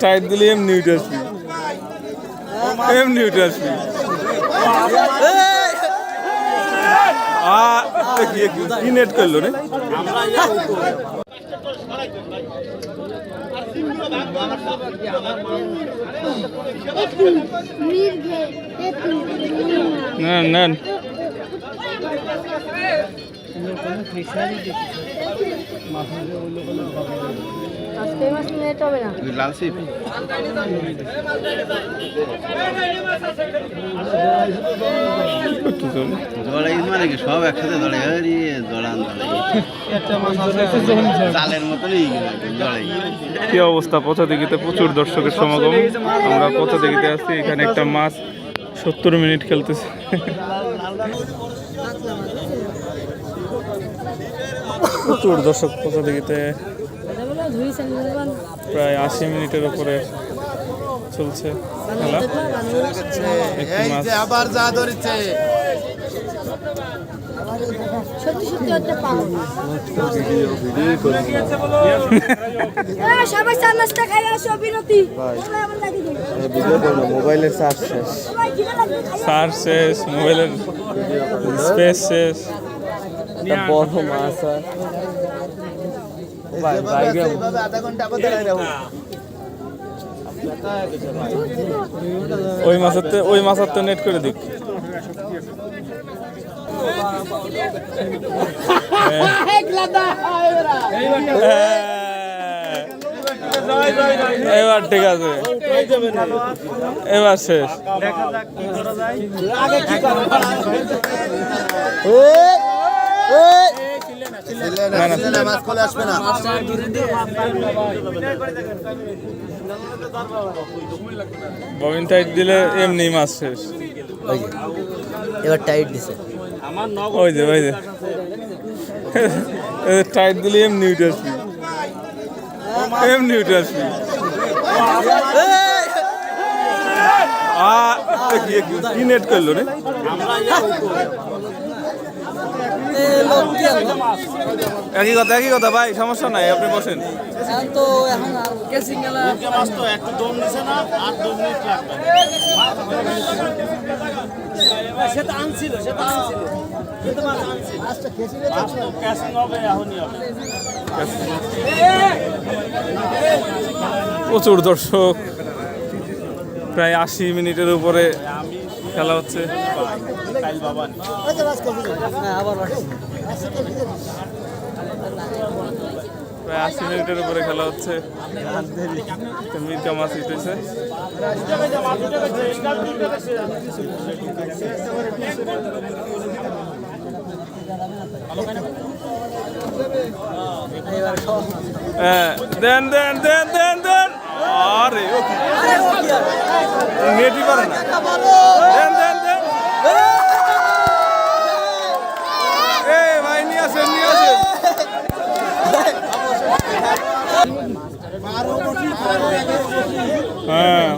Tight দিলে এমনি উঠে আসবি এমনি উঠে আসবি কি- নেট করল রে না না আজকে মাছ নেট হবে না। লাল সিপ একটু মানে কি? সব একসাথে দড়াই আরে মতনই কি অবস্থা? পথা দিঘিতে প্রচুর দর্শকের সমাগম। আমরা পথা দিঘিতে আছি এখানে একটা মাছ সত্তর মিনিট খেলতেছে। প্রচুর দর্শক পথা দিঘিতে প্রায় আশি মিনিটের উপরে চলছে খেলা। আবার যা ধরেছে। মোবাইলের চার্জ শেষ। সার শেষ মোবাইলের স্পেস শেষ। বড় মাছ আধা ঘণ্টা আবার ধরে রাখব। ওই মাছের তো ওই মাছের তো নেট করে দিক। এবার ঠিক আছে। এবার শেষ। না, না। মাছ কলে আসবে না ববিন টাইট দিলে এমনি মাছ শেষ। এবার টাইট দিছে। ওই যে ওই যে। টাইট দিলে এমনি উঠে আসবি। এমনি উঠে আসবি। কি- কি নেট করল রে? একই কথা একই কথা ভাই সমস্যা নাই আপনি বসেন। এখন তো এখন আর কেসিং গেলা সেটা আনছিল সেটা আনছিল। প্রচুর দর্শক প্রায় আশি মিনিটের উপরে। খেলা হচ্ছে। প্রায় আশি মিনিটের উপরে খেলা হচ্ছে। উঠেছে হ্যাঁ, দেন দেন দেন দেন দেন। আরে নেটই পারে না দেন দেন দেন এ ভাই নিয়ে আসেন নিয়ে আসেন হ্যাঁ।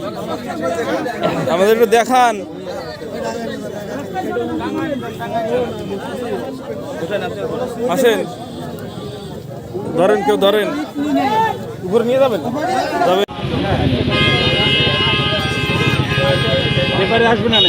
আমাদের একটু দেখান। আসেন। ধরেন কেউ ধরেন। উপরে নিয়ে যাবেন? যাবেন আসবেন না